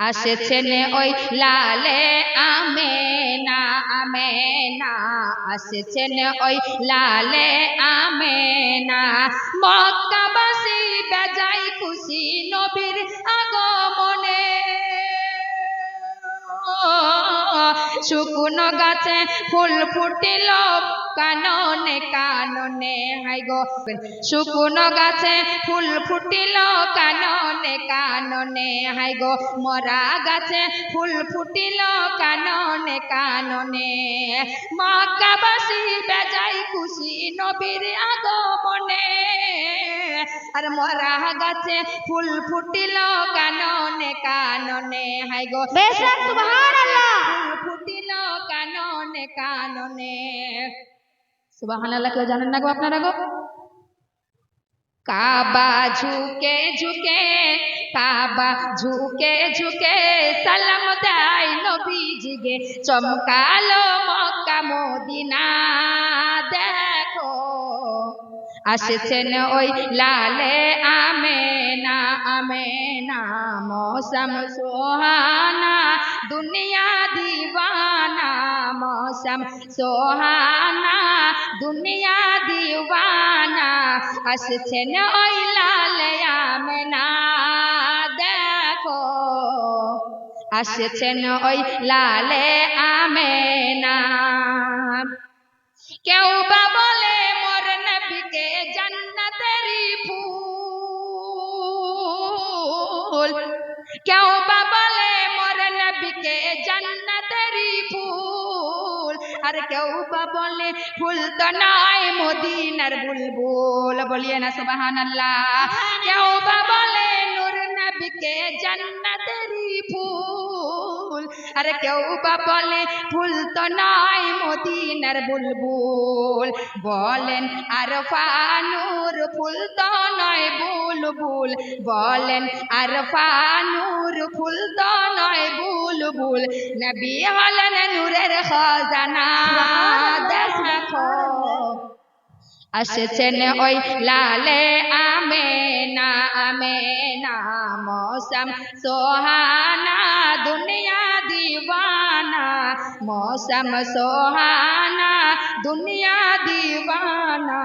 আসেছেন ওই লালে আমেনা আমেনা। আসেছেন ওই লালে আমেনা। মক্কাবাসী বেজাই খুশি নবীর আগমনে। শুকনো গাছে ফুল ফুটিল কাননে কাননে হাই গো। শুকনো গাছে ফুল ফুটিল কাননে কাননে হাই গো। মরা গাছে ফুল ফুটিল কাননে কাননে। মক্কাবাসী বেজাই খুশি নবীর আগমনে। আর মরা গাছে ফুল ফুটিল কাননে কাননে হাই গো। বেশক সুবহানাল্লাহ। ফুল ফুটিল কাননে কাননে। সুবাহান কেউ জানেন না গো আপনারা গো? কাবা ঝুঁকে ঝুঁকে কাবা ঝুঁকে ঝুঁকে, সালাম দেয় নবীজিকে। চমকালো মক্কা মদিনা, দেখো, আসেছেন ওই লালে আমেনা আমেনা, মৌসম সোহানা, দুনিয়া দিবানা মৌসম সোহানা। দুনিয়া দিওয়ানা আসছেন ওই লালে আমেনা। দেখো আসছেন ওই লালে আমেনা। কেউ বা আর কেউ বা বলে ফুল তো নয় মদিনার বুলবুল। বলিয়ে না, সুবহানাল্লাহ। কেউ বা বলে, নূর নবীকে জান্নাতেরই ফুল। আর কেউ বা বলে ফুল তো নয় মদিনার বুলবুল। বলেন আর ফানুর ফুল তো নয় বুলবুল। বলেন আর ফানুর ফুল তো বুলবুল নবী হলেন নূরের খজানা। দেখো আসছেন ওই লালে আমে না আমে না মৌসম। সোহানা দুনিয়া দিবানা মৌসম সোহানা দুনিয়া দিবানা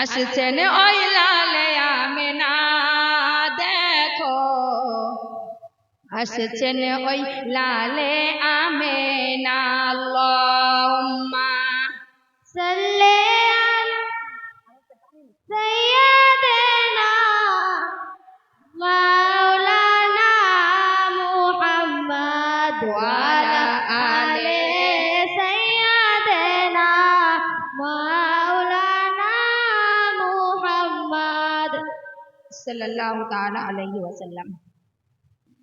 আসছেন ওই লালে আমে না আসছেন ওই লালে আমেনা, আল্লাহুম্মা সাল্লি আলা সাইয়্যিদিনা মাওলানা মুহাম্মদ ওয়া আলা আলি সাইয়্যিদিনা মাওলানা মুহাম্মদ সাল্লাল্লাহু তাআলা আলাইহি ওয়াসাল্লাম।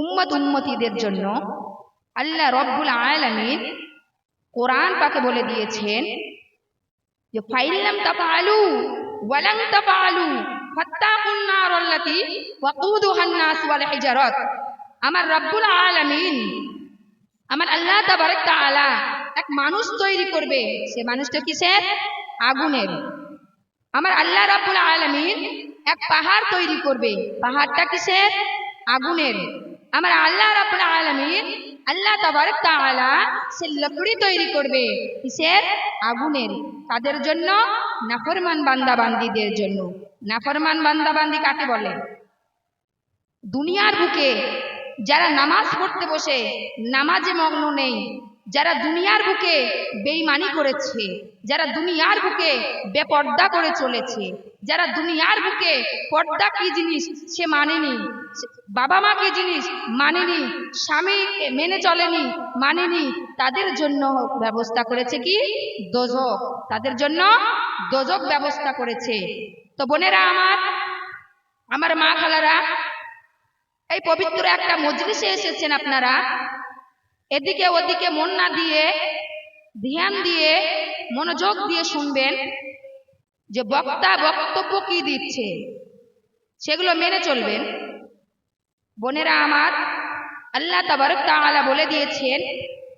উম্মত উম্মতিদের জন্য আল্লাহ রব্বুল আলামিন কোরআন পাকে বলে দিয়েছেন যে, ফাইল্লাম তাফআলু ওয়ালাম তাফআলু ফাত্তাকুন নারাল্লাতী ওয়াকুদুহান নাস ওয়াল হিজারাত। আমার রব্বুল আলামিন, আমার আল্লাহ তাবারক তাআলা এক মানুষ তৈরি করবে, সে মানুষটা কিসের? আগুনের। আমার আল্লাহ রাব্বুল আলামিন এক পাহাড় তৈরি করবে, পাহাড়টা কিসের? আগুনের। আমার আল্লাহ রাব্বুল আলমীর আল্লাহ তাবারক তাআলা সে লকড়ি তৈরি করবে কিসের? আগুনের। তাদের জন্য নাফরমান বান্দা বান্দিদের জন্য। নাফরমান বান্দা বান্দি কাকে বলে? দুনিয়ার বুকে যারা নামাজ পড়তে বসে, নামাজে মগ্ন নেই যারা দুনিয়ার বুকে বেইমানি করেছে, যারা দুনিয়ার বুকে বেপর্দা করে চলেছে, যারা দুনিয়ার বুকে পর্দা কি জিনিস সে মানেনি, বাবা মা কি জিনিস মানেনি, স্বামী মেনে চলেনি মানেনি, তাদের জন্য ব্যবস্থা করেছে কি? দোজক। তাদের জন্য দোজক ব্যবস্থা করেছে। তো বোনেরা আমার আমার মা খালারা এই পবিত্র একটা মজলিসে এসেছেন আপনারা। এদিকে ওদিকে মন না দিয়ে, ধ্যান দিয়ে, মনোযোগ দিয়ে শুনবেন যে বক্তা বক্তব্য কি দিচ্ছে। সেগুলো মেনে চলবেন। বোনেরা আমার, আল্লাহ তাবারক তাআলা বলে দিয়েছেন,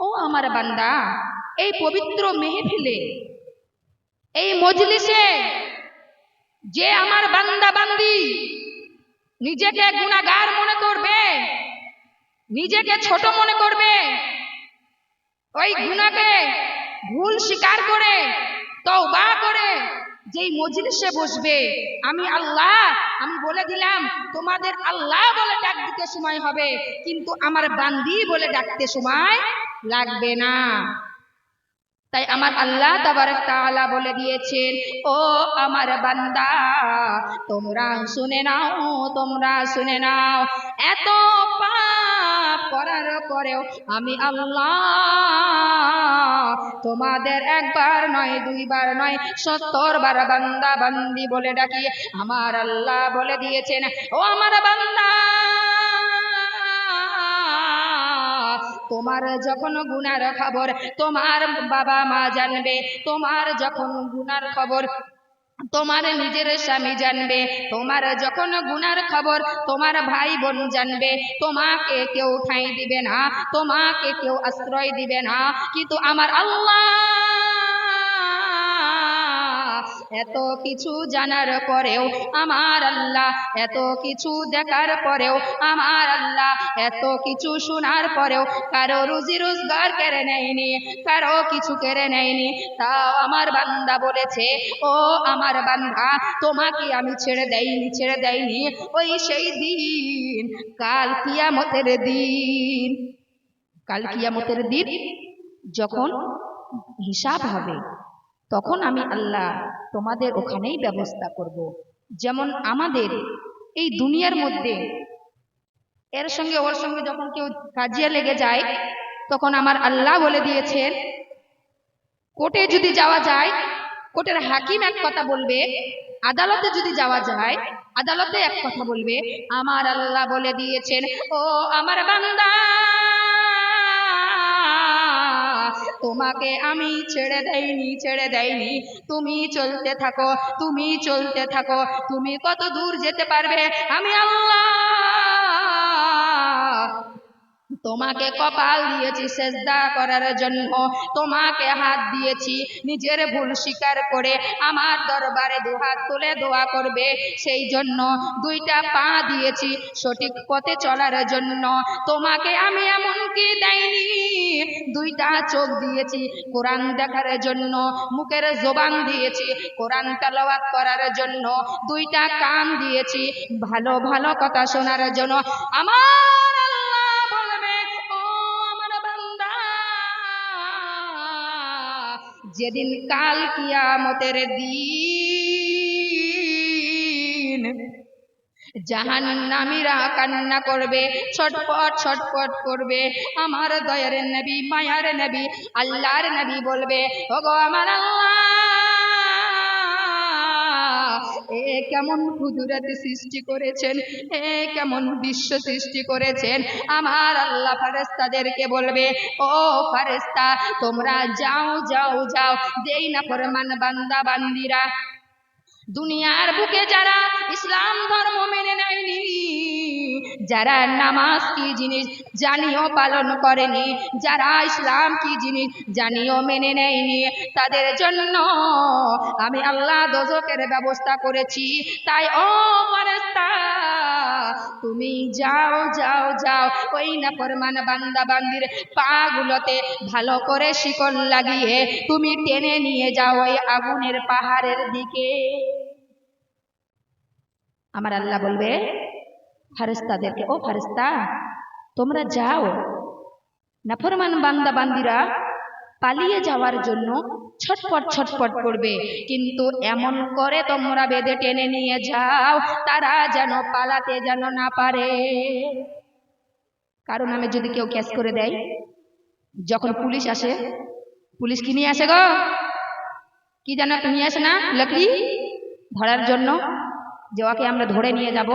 ও আমার বান্দা, এই পবিত্র মেহফিলে, এই মজলিসে যে আমার বান্দা বান্দি নিজেকে গুণাগার মনে করবে নিজেকে ছোট মনে করবে। ওই গুণাকে ভুল স্বীকার করে, তওবা করে, যেই মজলিসে বসবে। আমি আল্লাহ, আমি বলে দিলাম, তোমাদের আল্লাহ বলে ডাক দিতে সময় হবে, কিন্তু আমার বান্দি বলে ডাকতে সময় লাগবে না। তাই আমার আল্লাহ তাবারক তাআলা বলে দিয়েছেন, ও আমার বান্দা, তোমরা শুনে নাও, তোমরা শুনে নাও। এত করার পরেও আমি আল্লাহ তোমাদের একবার নয়, দুইবার নয়, সত্তর বার বান্দা বান্দি বলে ডাকি। আমার আল্লাহ বলে দিয়েছেন, ও আমার বান্দা, তোমার যখন গুনার খবর, তোমার বাবা মা জানবে, তোমার যখন গুনার খবর তোমার নিজের স্বামী জানবে, তোমার যখন গুনার খবর, তোমার ভাই বোন জানবে, তোমাকে কেউ ঠাঁই দিবে না, তোমাকে কেউ আশ্রয় দিবে না, কিন্তু আমার আল্লাহ এত কিছু জানার পরেও আমার আল্লাহ, এত কিছু দেখার পরেও আমার আল্লাহ, এত কিছু শোনার পরেও কারও রুজি রোজগার কেড়ে নেয়নি, কারও কিছু কেড়ে নেয়নি। তাও আমার বান্দা বলেছে, ও আমার বান্দা, তোমাকে আমি ছেড়ে দেইনি ছেড়ে দেইনি। ওই সেই দিন, কাল কিয়ামতের দিন। কাল কিয়ামতের দিন যখন হিসাব হবে তখন আমি আল্লাহ তোমাদের ওখানেই ব্যবস্থা করব। যেমন আমাদের এই দুনিয়ার মধ্যে এর সঙ্গে ওর সঙ্গে যখন কেউ কাজিয়া লেগে যায়, তখন আমার আল্লাহ বলে দিয়েছেন, কোর্টে যদি যাওয়া যায়, কোর্টের হাকিম এক কথা বলবে, আদালতে যদি যাওয়া যায়, আদালতে এক কথা বলবে, আমার আল্লাহ বলে দিয়েছেন, ও আমার বান্দা তোমাকে আমি ছেড়ে দেইনি ছেড়ে দেইনি। তুমি চলতে থাকো, তুমি চলতে থাকো। তুমি কত দূর যেতে পারবে? আমি আল্লাহ। তোমাকে কপাল দিয়েছি সেজদা করার জন্য। তোমাকে হাত দিয়েছি নিজের ভুল স্বীকার করে। আমার দরবারে দুহাত তুলে দোয়া করবে। সেই জন্য দুইটা পা দিয়েছি সঠিক পথে চলার জন্য। তোমাকে আমি এমনকি দেয়নি দুইটা চোখ দিয়েছি, কোরআন দেখার জন্য, মুখের জোবান দিয়েছি, কোরআন তেলাওয়াত করার জন্য, দুইটা কান দিয়েছি, ভালো ভালো কথা শোনার জন্য। আমার যেদিন কাল কিয়ামতের দিন জাহান নামীরা কান্না করবে, ছটপট ছটপট করবে। আমার দয়ার নবী, মায়ার নবী, আল্লাহর নবী বলবে, ওগো আমার এ কেমন কুদরত সৃষ্টি করেছেন, এ কেমন বিশ্ব সৃষ্টি করেছেন। আমার আল্লাহ ফারেস্তাদেরকে বলবে, ও ফারেস্তা তোমরা যাও যাও যাও, দেই না ফরমান বান্দা বান্দিরা দুনিয়ার বুকে যারা ইসলাম ধর্ম মেনে নেয়নি, যারা নামাজ কি জিনিস জানিও পালন করেনি, যারা ইসলাম কি জিনিস জানিও মেনে নেয়নি, তাদের জন্য আমি আল্লাহ দোজকের ব্যবস্থা করেছি। তাই ও ফেরেশতা, তুমি যাও যাও যাও, ওই না ফরমান বান্দা বান্দির পাগুলোতে ভালো করে শিকল লাগিয়ে তুমি টেনে নিয়ে যাও ওই আগুনের পাহাড়ের দিকে। আমার আল্লাহ বলবে ফারেস্তাদেরকে ও ফারেস্তা তোমরা যাও। নাফরমান বান্দা বান্দিরা পালিয়ে যাওয়ার জন্য ছটপট ছটপট করবে, কিন্তু এমন করে তোমরা বেঁধে টেনে নিয়ে যাও, তারা যেন পালাতে যেন না পারে। কারও নামে যদি কেউ ক্যাশ করে দেয়, যখন পুলিশ আসে, পুলিশ কি নিয়ে আসে গো? কি জানো নিয়ে আসে না? লকড়ি? ধরার জন্য? যে ওকে আমরা ধরে নিয়ে যাব।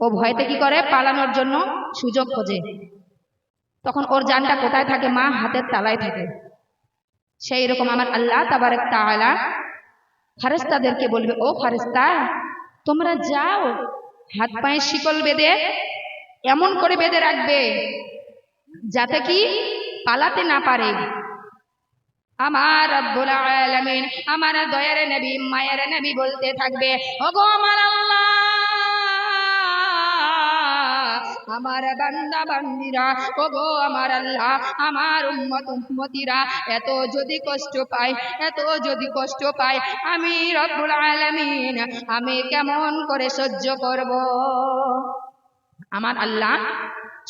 ও ভয়তে কি করে? পালানোর জন্য সুযোগ খোঁজে। তখন ওর জানটা কোথায় থাকে? মা হাতের তালায় থাকে। সেই রকম আমার আল্লাহ তাবারক তাআলা ফারেস্তাদেরকে বলবে, ও ফারেস্তা তোমরা যাও, হাত পায়ে শিকল বেঁধে, এমন করে বেঁধে রাখবে যাতে কি পালাতে না পারে। আমার রব্বুল আলামিন আমার দয়ার নবী, মায়ের নবী বলতে থাকবে, ওগো আমার আল্লাহ, আমার বান্দা বান্দিরা ওগো আমার আল্লাহ, আমার উম্মত উম্মতিরা, এত যদি কষ্ট পায় এত যদি কষ্ট পায় আমি রব্বুল আলামিন, আমি কেমন করে সহ্য করব? আমার আল্লাহ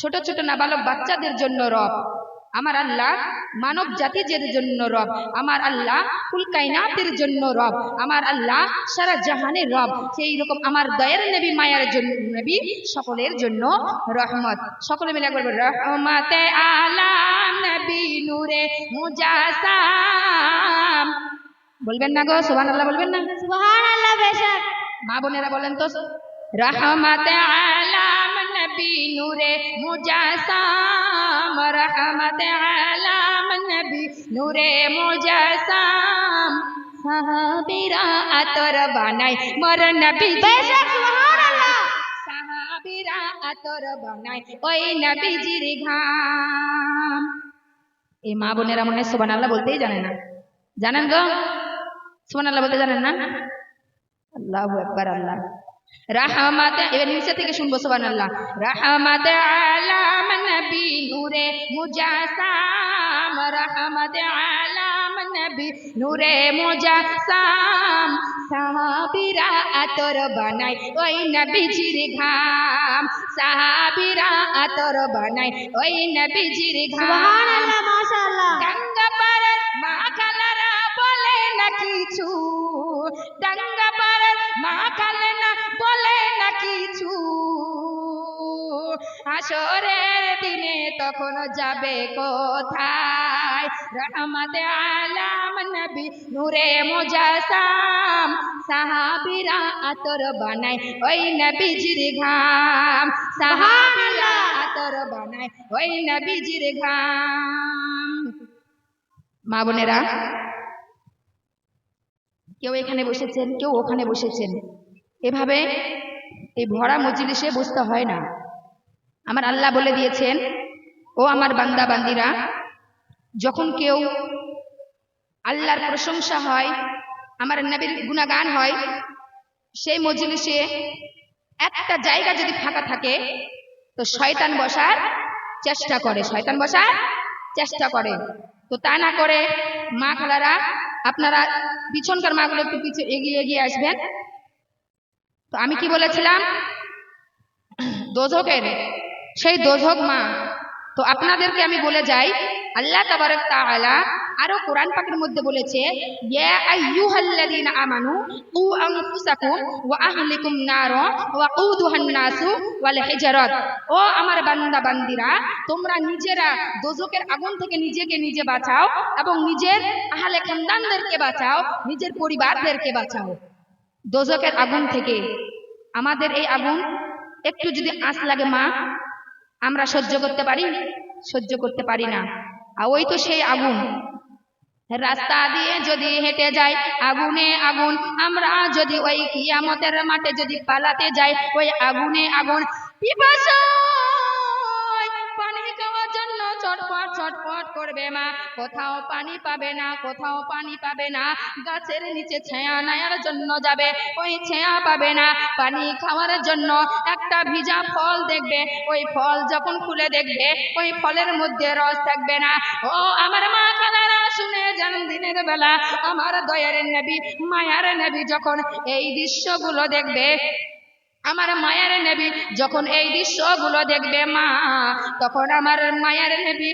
ছোট ছোট, নাবালক বাচ্চাদের জন্য রব। আমার আল্লাহ মানব জাতিদের জন্য রব। আমার আল্লাহ কুলকাইনাতের জন্য রব। আমার আল্লাহ সারা জাহানের রব। সেই রকম আমার দয়ের নবী মায়ার জন্য নবী সকলের জন্য রহমত। সকলে মিলে বলব, রহমতে আলা নবী নূরে মুজাসাম। বলবেন না গো সুবহানাল্লাহ বলবেন না? সুবহানাল্লাহ বেশক। মা বোনেরা বলেন তো রহমত আলাম নবী নূরে মুজাসাম রহমত আলাম নবী নূরে মুজাসাম সাহাবীরা আতর বানাই মর নবী বেশক সুবহানাল্লাহ সাহাবীরা আতর বানাই ওই নবীজির ঘাম এই মা বোনেরা মনে সুবহানাল্লাহ বলতেই জানে না জানেন গো সুবহানাল্লাহ বলতে জানেন না আল্লাহু আকবার আল্লাহ রাহমাত, এবার নিচে থেকে শুনব, সুবহানাল্লাহ। রাহমাত আলাম নবী নূরে মুজাসাম, রাহমাত আলাম নবী নূরে মুজাসাম। সাহাবীরা আতর বানাই ওই নবীজির ঘাম। সাহাবীরা আতর বানাই ওই নবীজির ঘাম। আসরের দিনে তখন যাবে কোথায়? রহমতে আলাম নবী, নূরে মুজাসাম। সাহাবীরা আতর বানায়, ওই নবীজির ঘাম। সাহাবীরা আতর বানায়, ওই নবীজির ঘাম। মা বোনেরা, কেউ এখানে বসেছেন, কেউ ওখানে বসেছেন। এভাবে এই ভরা মজলিসে বসতে হয় না। আমার আল্লাহ বলে দিয়েছেন, ও আমার বান্দা, বান্দিরা, যখন কেউ আল্লাহর প্রশংসা হয়, আমার নবীর গুণাগান হয়, সেই মজলিসে একটা জায়গা যদি ফাঁকা থাকে, তো শয়তান বসার চেষ্টা করে, শয়তান বসার চেষ্টা করে। তো তা না করে মা খালারা, আপনারা পিছনকার মাগুলো একটু পিছিয়ে এগিয়ে এগিয়ে আসবেন। তো আমি কি বলেছিলাম? দোজকের সেই দোজক মা। তো আপনাদেরকে আমি বলে যাই, আল্লাহ তাবারক তাআলা আরও কোরআন পাকের মধ্যে বলেছে, ইয়া আইয়ুহাল্লাযীনা আমানু কু আনফুসাকুম ওয়া আহলিকুম নারা ওয়া কুদুহান নাসু ওয়াল হিজরাত। ও আমার বান্দা বান্দিরা, তোমরা নিজেরা দোজকের আগুন থেকে নিজেকে নিজে বাঁচাও এবং নিজের আহলে খানদানদেরকে বাঁচাও, নিজের পরিবারদেরকে বাঁচাও। দোজকের আগুন থেকে। আমাদের এই আগুন একটু যদি আঁচ লাগে মা আমরা সহ্য করতে পারি? সহ্য করতে পারি না। আর ওই তো সেই আগুন। রাস্তা দিয়ে যদি হেঁটে যাই, আগুনে আগুন। আমরা যদি ওই কিয়ামতের মাঠে যদি পালাতে যাই, ওই আগুনে আগুন। পিপাসায় করবে মা। কোথাও পানি পাবে না, কোথাও পানি পাবে না। গাছের নিচে ছায়া নেয়ার জন্য যাবে, ওই ছায়া পাবে না। পানি খাওয়ার জন্য একটা ভিজা ফল দেখবে, ওই ফল যখন খুলে দেখবে, ওই ফলের মধ্যে রস থাকবে না। ও আমার মা খালারা শুনে যান দিনের বেলা। আমার দয়ার নেবি, মায়ার নেবি যখন এই দৃশ্যগুলো দেখবে, আমার মায়ের নেবি যখন এই দৃশ্যগুলো দেখবে মা, তখন আমার মায়ের নেবী